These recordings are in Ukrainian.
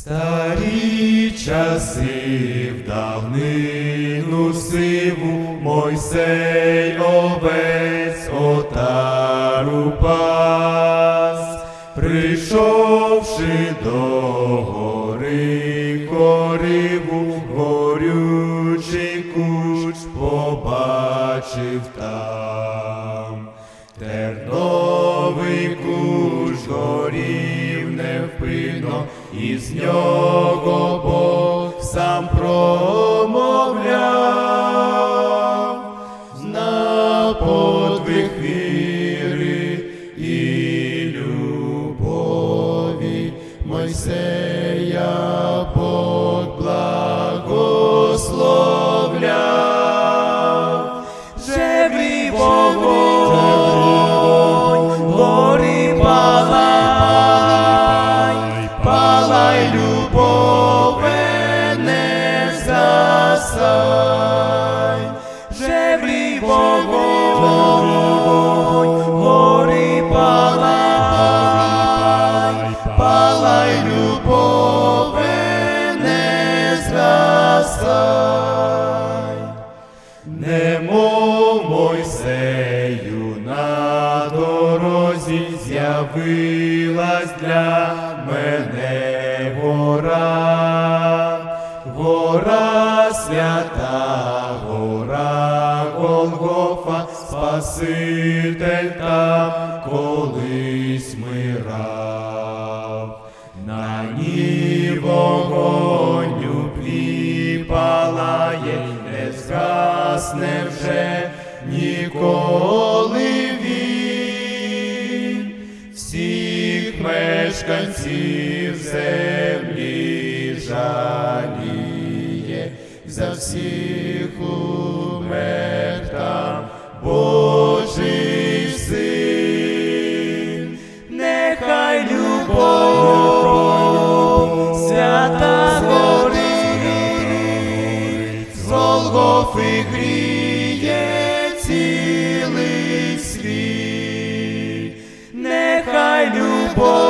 Старі часи в давнину сиву Мойсей овець отару пас, прийшовши до гори кориву, горючий куч побачив там. Терновий куш горів невпинно, і з нього Бог сам промовляв, на подвиг віри і любові Мойсея Бог благословляв. Живий вогонь, палай, Мойсею на дорозі з'явилась для мене гора, гора свята, гора Голгофа, Спаситель там колись мирав. На ній вогонь палає, не згасне вже ніколи він. Всіх мешканців землі за всіх умер там Божий син. Нехай любов свята горить, з Голгофи гріє цілий світ. Нехай любов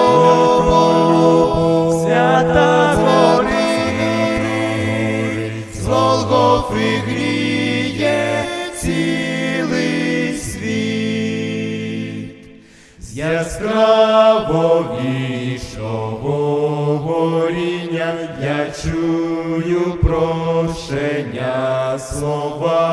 Голгофи гріє цілий світ з яскравовішого горіння я чую прошення слова.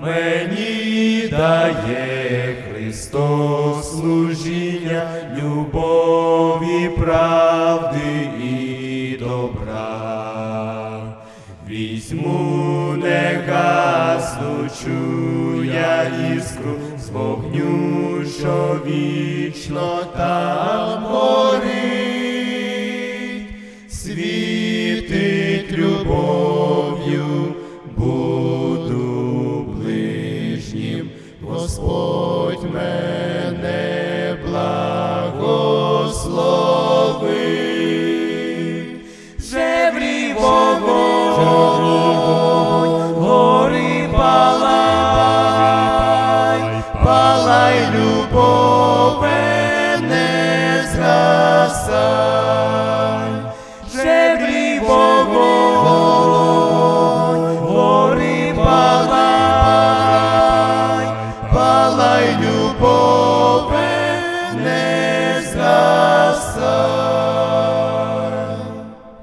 Мені дає Христос служіння, любові, правди і добра. Візьму не гаснучу я іскру з вогню, що вічно там горить, світить любов'ю, буду ближнім, Господь мене благослови. хай любове не згасай, жебрій вогонь, гори палай, палай любове не згасай.